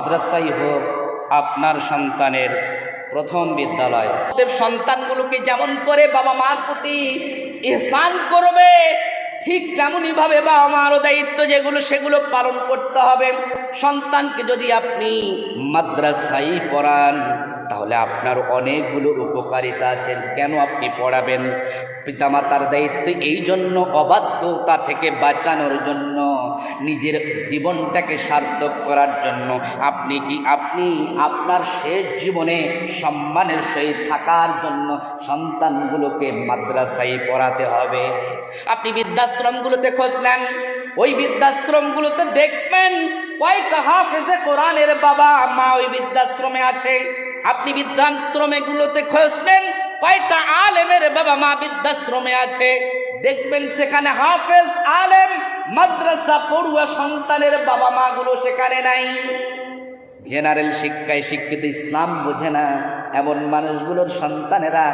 মাদ্রাসাই হোক, আপনার সন্তানের প্রথম বিদ্যালয়। সন্তানগুলোকে যেমন করে বাবা মার প্রতি স্নান করবে, ঠিক তেমনই ভাবে বাবা মারও দায়িত্ব যেগুলো, সেগুলো পালন করতে হবে। সন্তানকে যদি আপনি মাদ্রাসায় পড়ান, তাহলে আপনার অনেকগুলো উপকারিতা আছেন কেন আপনি পড়াবেন? পিতামাতার দায়িত্ব এই জন্য অবাধ্যতা থেকে বাঁচানোর জন্য নিজের জীবনটাকে সার্থক করার জন্য। আপনি কি, আপনি আপনার শেষ জীবনে সম্মানের সহিত থাকার জন্য সন্তানগুলোকে মাদ্রাসায় পড়াতে হবে? আপনি বৃদ্ধাশ্রমগুলোতে খোঁজ নেন। ওই বৃদ্ধাশ্রমগুলোতে দেখবেন কয়টা হাফেজে কোরআনের বাবা, মা ওই বৃদ্ধাশ্রমে আছে। আপনি বৃদ্ধাশ্রমে গুলোতে খোঁজ নেন কয়টা আলেমের বাবা, মা বৃদ্ধাশ্রমে আছে। দেখবেন সেখানে হাফেজ আলেম, মাদ্রাসা পড়ুয়া সন্তানের বাবা মা গুলো সেখানে নাই। জেনারেল শিক্ষায় শিক্ষিত ইসলাম বোঝে না। এমন মানুষগুলোর সন্তানেরা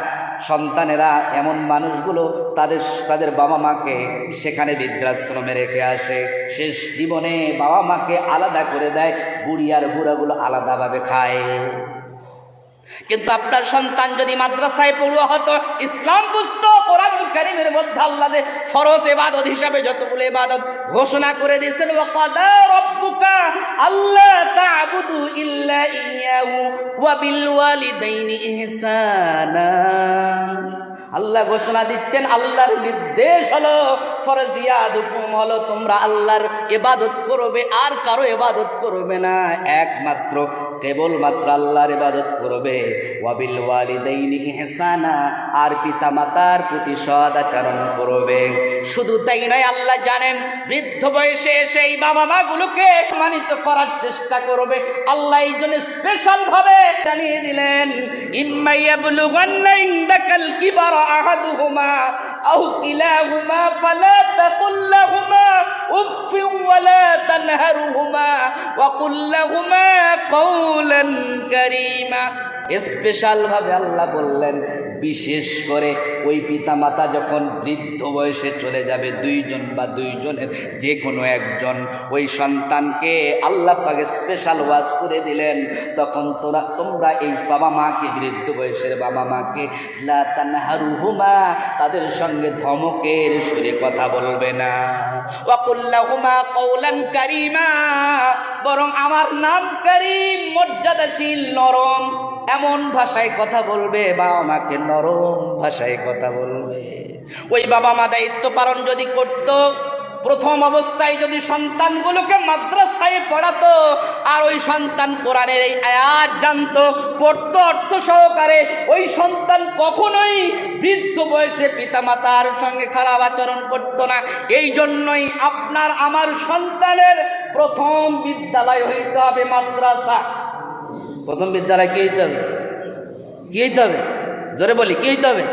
সন্তানেরা এমন মানুষগুলো তাদের তাদের বাবা মাকে সেখানে বৃদ্ধাশ্রমে রেখে আসে। শেষ জীবনে বাবা মাকে আলাদা করে দেয়, বুড়ি আর বুড়াগুলো আলাদাভাবে খায়। কিন্তু আপনার সন্তান যদি মাদ্রাসায় পড়ুয়া হতো, ইসলাম বুঝত কোরআন কারিমের মধ্যে আল্লাহ ফরজ এবাদত হিসাবে যতগুলো এবাদত ঘোষণা করে দিয়েছেন আল্লাহ তা'বুদু ইল্লা ইয়াহু ওয়া বিল ওয়ালিদাইনি ইহসানা। আল্লাহ ঘোষণা দিচ্ছেন, আল্লাহর নির্দেশ হলো, ফরজিয়াদ হুকুম হলো, তোমরা আল্লাহর ইবাদত করবে, আর কারও ইবাদত করবে না। একমাত্র কেবলমাত্র আল্লাহর ইবাদত করবে। ওয়াবিল ওয়ালিদাইনি ইহসানা, আর পিতা মাতার প্রতি সদাচরণ করবে। শুধু তাই নয়, আল্লাহ জানেন, বৃদ্ধ বয়সে সেই বাবা মা গুলোকে সম্মানিত করার চেষ্টা করবে। আল্লাহ এই জন্য স্পেশাল ভাবে জানিয়ে দিলেন ইম্মাইয়া বুলুগান্না ইনদাকাল কিবারা আহাদুহুমা أو كلاهما فلا تقل لهما أف ولا تنهرهما وقل لهما قولا كريما কারীমা স্পেশাল ভাবে আল্লাহ বললেন বিশেষ করে ওই পিতা মাতা যখন বৃদ্ধ বয়সে চলে যাবে, দুইজন বা দুইজনের যে কোনো একজন, ওই সন্তানকে আল্লাহ পাকে স্পেশাল ওয়াজ করে দিলেন। তখন তোরা, তোমরা এই বাবা মাকে, বৃদ্ধ বয়সের বাবা মাকে তানহারুহুমা, তাদের সঙ্গে ধমকের সুরে কথা বলবে না। ওয়াকুল্লাহুমা কওলান কারীমা, বরং আমার নাম করিম, মর্যাদাশীল, নরম। এমন ভাষায় কথা বলবে বা আমাকে নরম ভাষায় কথা বলবে। ওই বাবা মা দায়িত্ব পালন যদি করত, প্রথম অবস্থায় যদি সন্তানগুলোকে মাদ্রাসায় পড়াতো, আর ওই সন্তান কোরআনের এই আয়াত জানতো, পড়তো অর্থ সহকারে, ওই সন্তান কখনোই বৃদ্ধ বয়সে পিতামাতার সঙ্গে খারাপ আচরণ করতো না। এই জন্যই আপনার আমার সন্তানের প্রথম বিদ্যালয় হইতে হবে মাদ্রাসা। প্রথম বিদ্যালয় কি হইতে হবে? কি হইতে হবে? জোরে বলি, কি হইতে হবে?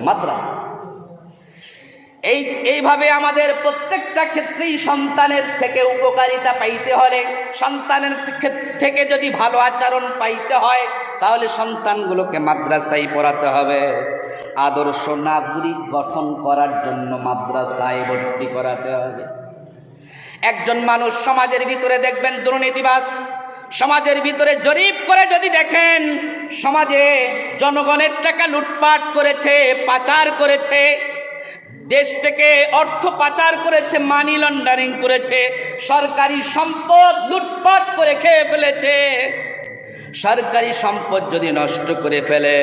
মাদ্রাসা। এই, এইভাবে আমাদের প্রত্যেকটা ক্ষেত্রেই সন্তানের থেকে উপকারিতা পাইতে হলে, সন্তানের থেকে যদি ভালো আচরণ পাইতে হয়, তাহলে সন্তানগুলোকে মাদ্রাসায় পড়াতে হবে। আদর্শ নাগরিক গঠন করার জন্য মাদ্রাসায় ভর্তি করাতে হবে। একজন মানুষ সমাজের ভিতরে দেখবেন দুর্নীতিবাস সমাজের ভিতরে জরিপ করে যদি দেখেন, সমাজে জনগণের টাকা লুটপাট করেছে, পাচার করেছে, দেশ থেকে অর্থ পাচার করেছে মানি লন্ডারিং করেছে, সরকারি সম্পদ লুটপাট করে খেয়ে ফেলেছে। সরকারি সম্পদ যদি নষ্ট করে ফেলে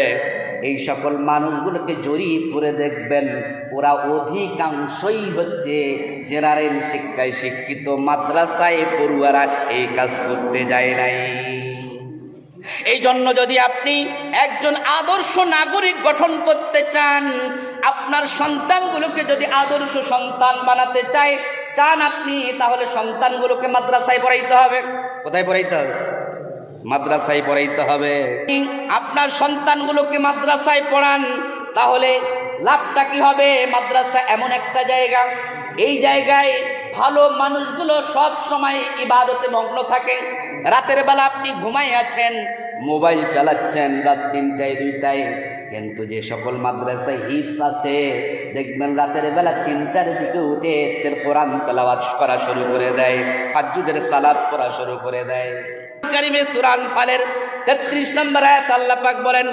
এই সকল মানুষগুলোকে জরিপ করে দেখবেন, ওরা অধিকাংশই হচ্ছে জেনারেল শিক্ষায় শিক্ষিত, মাদ্রাসায় পড়ুয়ারা এই কাজ করতে যায় নাই। এই জন্য যদি আপনি একজন আদর্শ নাগরিক গঠন করতে চান, আপনার সন্তানগুলোকে যদি আদর্শ সন্তান বানাতে চায়, চান আপনি, তাহলে সন্তানগুলোকে মাদ্রাসায় পড়াইতে হবে। কোথায় পড়াইতে হবে? মাদ্রাসায় পড়াইতে হবে। আপনার সন্তানগুলোকে মাদ্রাসায় পড়ান, তাহলে লাভটা কি হবে? মাদ্রাসা এমন একটা জায়গা। এই জায়গায় ভালো মানুষগুলো সব সময় ইবাদতে মগ্ন থাকে। রাতের বেলা আপনি ঘুমাই আছেন, মোবাইল চালাচ্ছেন রাত তিনটায়, দুইটায়। কিন্তু যে সকল মাদ্রাসায় হিপস আছে, দেখবেন রাতের বেলা তিনটার দিকে উঠে কোরআন তেলাওয়াত করা শুরু করে দেয় আজুদের সালাদ করা শুরু করে দেয়। কারিমে নম্বর আয়াত আল্লাহ পাক বলেন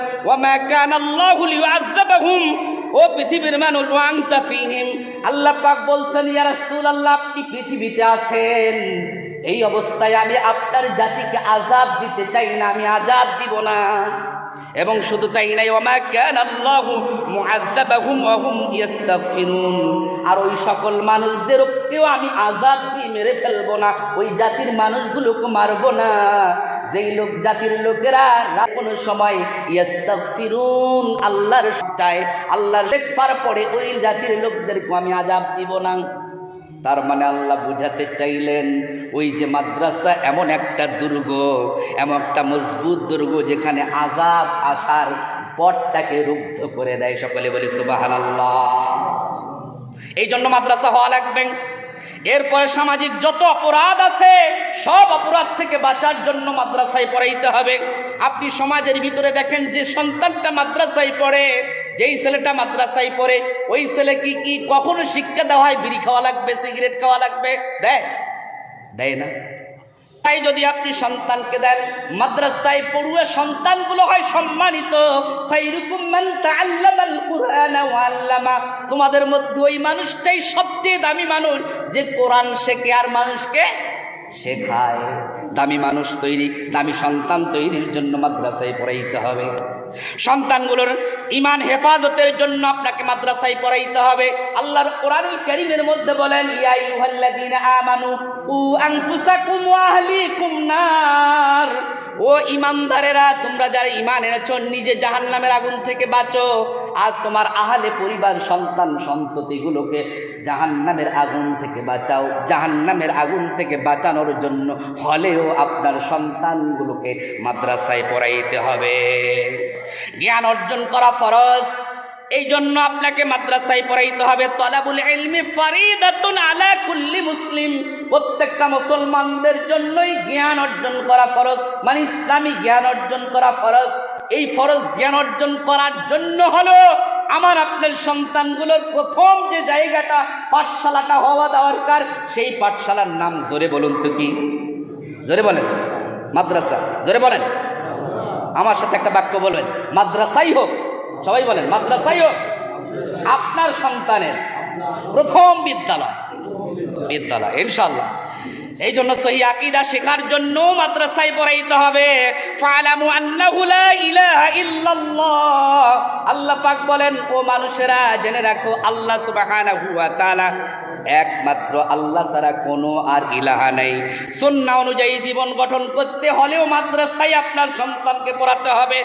ও পৃথিবীর মানুষ ওয়াংতা ফিহিম আল্লাহ পাক বলছেন, ইয়া রাসূলুল্লাহ, আপনি পৃথিবীতে আছেন। এই অবস্থায় আমি আপনার জাতিকে আজাদ দিতে চাই না, আমি আজাদ দিব না। এবং শুধু তাই নাই ওমা কেন আর ওই সকল মানুষদেরকেও আমি আজাদ দিয়ে মেরে ফেলব না, ওই জাতির মানুষগুলোকে মারবো না। যেই লোক, জাতির লোকেরা কোনো সময় ইস্তাগফিরুন আল্লাহর চায়, আল্লাহর শেখার পরে ওই জাতির লোকদেরকে আমি আযাব দিব না। তার মানে আল্লাহ বুঝাতে চাইলেন, ওই যে মাদ্রাসা এমন একটা দুর্গ, এমন একটা মজবুত দুর্গ যেখানে আজাব আসার পথটাকে রুদ্ধ করে দেয়। সকলে বলে সুবাহান আল্লাহ এই জন্য মাদ্রাসা হওয়া লাগবে। এরপরে সামাজিক যত অপরাধ আছে, সব অপরাধ থেকে বাঁচার জন্য মাদ্রাসায় পড়াইতে হবে। আপনি সমাজের ভিতরে দেখেন যে সন্তানটা মাদ্রাসায় পড়ে যেই ছেলেটা মাদ্রাসায় পড়ে, ওই ছেলে কি কি, কখনো শিক্ষা দেওয়া হয়? বিড়ি খাওয়া লাগবে, সিগারেট খাওয়া লাগবে? দেয়? দেয় না। তাই যদি আপনি সন্তানকে দেন, মাদ্রাসায় পড়ুয়া সন্তানগুলো হয় সম্মানিত। মান তোমাদের মধ্যে ওই মানুষটাই সবচেয়ে দামি মানুষ, যে কোরআন শেখে আর মানুষকে শেখায়। দামি মানুষ তৈরি, দামি সন্তান তৈরির জন্য মাদ্রাসায় পড়াইতে হবে। সন্তানগুলোর ইমান হেফাজতের জন্য আপনাকে মাদ্রাসায় পড়াইতে হবে। আল্লাহর কোরআনুল কারীমের মধ্যে বলেন, ইয়া আইয়ুহাল্লাযীনা আমানু উ আনফুসাকুম ওয়া আহলিকুম নার। ও ইমানদারেরা তোমরা যারা ইমান এনেছো, নিজে জাহান্নামের আগুন থেকে বাঁচো। আর তোমার আহলে পরিবার, সন্তান, সন্ততিগুলোকে জাহান্নামের আগুন থেকে বাঁচাও। জাহান্নামের আগুন থেকে বাঁচানোর জন্য হলেও আপনার সন্তানগুলোকে মাদ্রাসায় পড়াইতে হবে। জ্ঞান অর্জন করা ফরজ। এই জন্য আপনাকে মাদ্রাসায় পড়াইতে হবে। তলাবুল ইলমি ফারিদাতুন আলা কুল্লি মুসলিম। প্রত্যেকটা মুসলমানদের জন্যই জ্ঞান অর্জন করা ফরজ। মানে ইসলামী জ্ঞান অর্জন করা ফরজ। এই ফরজ জ্ঞান অর্জন করার জন্য হলো আমার, আপনার সন্তানগুলোর প্রথম যে জায়গাটা পাঠশালাটা হওয়া দরকার, সেই পাঠশালার নাম জোরে বলুন তো কি? জোরে বলেন। মাদ্রাসা, জোরে বলেন। আমার সাথে একটা বাক্য বলবেন মাদ্রাসাই হোক। সবাই বলেন, মাদ্রাসাই হোক। আপনার সন্তানের প্রথম বিদ্যালয়। বিদ্যালয় ইনশাল্লাহ এই জন্য সহি আকিদা শেখার জন্য মাদ্রাসায় পড়াইতে হবে। ইল্লাল্লাহ। আল্লাহ পাক বলেন, ও মানুষেরা, জেনে রাখো, আল্লাহ সুবহানাহু একমাত্র আল্লাহ ছাড়া কোনো আর ইলাহা নেই। সুন্না অনুযায়ী জীবন গঠন করতে হলেও মাদ্রাসায় আপনার সন্তানকে পড়াতে হবে।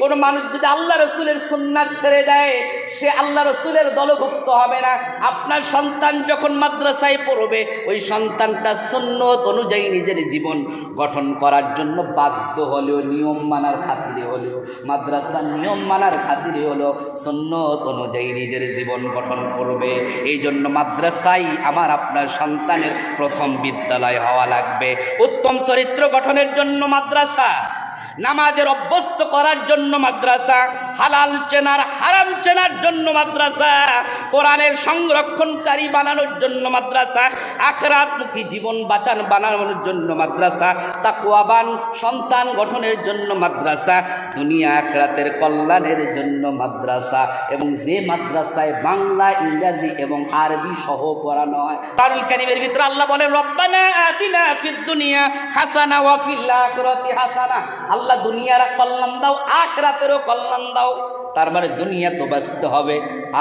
কোন মানুষ যদি আল্লাহ রসুলের সুন্নাত ছেড়ে দেয়, সে আল্লাহ রসুলের দলভুক্ত হবে না। আপনার সন্তান যখন মাদ্রাসায় পড়বে, ওই সন্তানটা সুন্নত অনুযায়ী নিজের জীবন গঠন করার জন্য বাধ্য হলেও, নিয়ম মানার খাতিরে হলেও, মাদ্রাসার নিয়ম মানার খাতিরে হলেও, সুন্নত অনুযায়ী নিজের জীবন গঠন করবে। এই জন্য মাদ্রাসাই আমার আপনার সন্তানের প্রথম বিদ্যালয় হওয়া লাগবে। উত্তম চরিত্র গঠনের জন্য মাদ্রাসা। নামাজের অভ্যস্ত করার জন্য মাদ্রাসা, হালাল চেনার, হারাম চেনার জন্য মাদ্রাসা, কোরআনের সংরক্ষণকারী বানানোর জন্য মাদ্রাসা, আখরাতমুখী জীবন বাঁচান, বানানোর জন্য মাদ্রাসা তাকুয়াবান সন্তান গঠনের জন্য মাদ্রাসা, দুনিয়া আখরাতের কল্যাণের জন্য মাদ্রাসা এবং যে মাদ্রাসায় বাংলা, ইংরাজি এবং আরবি সহ পড়ানো হয়। কারুল কারিমের ভিতরে আল্লাহ বলেন, রব্বানা আতিনা ফিদ দুনিয়া হাসানা ওয়া ফিল আখিরাতি হাসানা। আল্লাহ দুনিয়ার কল্যাণ দাও আখ রাতেরও কল্যাণ দাও তার মানে দুনিয়া তো ব্যস্ত হবে।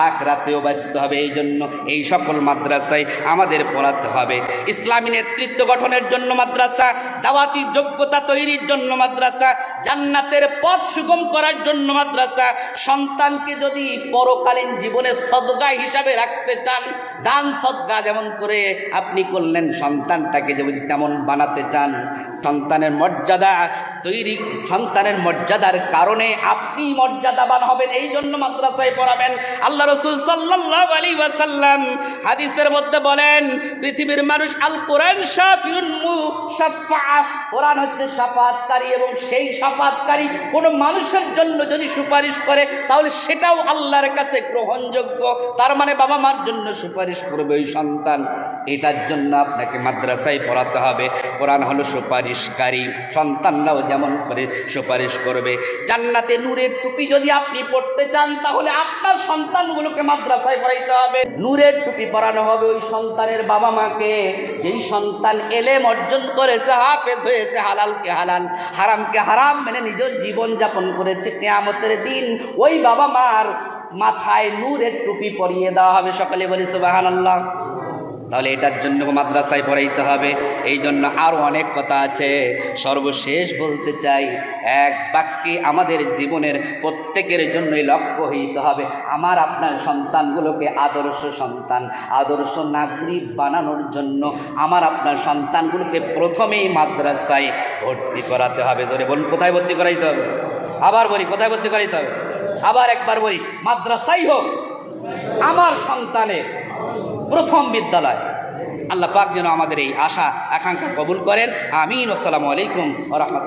আখরাতেও ব্যস্ত হবে এই জন্য এই সকল মাদ্রাসায় আমাদের পড়াতে হবে। ইসলামী নেতৃত্ব গঠনের জন্য মাদ্রাসা, দাওয়াতি যোগ্যতা তৈরির জন্য মাদ্রাসা, জান্নাতের পথ সুগম করার জন্য মাদ্রাসা। সন্তানকে যদি পরকালীন জীবনে সদগা হিসাবে রাখতে চান, দান সদগা যেমন করে আপনি করলেন, সন্তানটাকে যদি তেমন বানাতে চান, সন্তানের মর্যাদা তৈরি, সন্তানের মর্যাদার কারণে আপনি মর্যাদাবান হবেন এই জন্য মাদ্রাসায় পড়াবেন। আল্লাহ আল্লাহ রসুল সাল্লাহ আলী ওয়াসাল্লাম হাদিসের মধ্যে বলেন, পৃথিবীর মানুষ আল কোরআন কোরআন হচ্ছে সাফাতকারী এবং সেই সাফাতকারী কোনো মানুষের জন্য যদি সুপারিশ করে, তাহলে সেটাও আল্লাহর কাছে গ্রহণযোগ্য। তার মানে বাবা মার জন্য সুপারিশ করবে ওই সন্তান। এটার জন্য আপনাকে মাদ্রাসায় পড়াতে হবে। কোরআন হলো সুপারিশকারী। সন্তানরাও যেমন করে সুপারিশ করবে। জান্নাতে নূরের টুপি যদি আপনি পড়তে চান, তাহলে আপনার সন্তানগুলোকে মাদ্রাসায় পড়াইতে হবে। নূরের টুপি পরানো হবে ওই সন্তানের বাবা মাকে। যেই সন্তান এলেম অর্জন করেছে, হাফেজ হয়েছে, হালালকে হালাল, হারামকে হারাম মেনে নিজের জীবন যাপন করেছে, কেয়ামতের দিন ওই বাবা মার মাথায় নূরের টুপি পরিয়ে দেওয়া হবে। সকালে বলি সুবাহান আল্লাহ তাহলে এটার জন্য মাদ্রাসায় পড়াইতে হবে। এই জন্য আরও অনেক কথা আছে। সর্বশেষ বলতে চাই, এক বাক্যে আমাদের জীবনের প্রত্যেকের জন্যই লক্ষ্য হইতে হবে। আমার, আপনার সন্তানগুলোকে আদর্শ সন্তান, আদর্শ নাগরিক বানানোর জন্য আমার, আপনার সন্তানগুলোকে প্রথমেই মাদ্রাসায় ভর্তি করাতে হবে। জোরে বলুন, কোথায় ভর্তি করাইতে হবে? আবার বলি, কোথায় ভর্তি করাইতে হবে? আবার একবার বলি, মাদ্রাসাই হোক আমার সন্তানের প্রথম বিদ্যালয়। আল্লাহ পাক যেন আমাদের এই আশা, আকাঙ্ক্ষা কবুল করেন। আমিন। আসসালামু আলাইকুম রহমত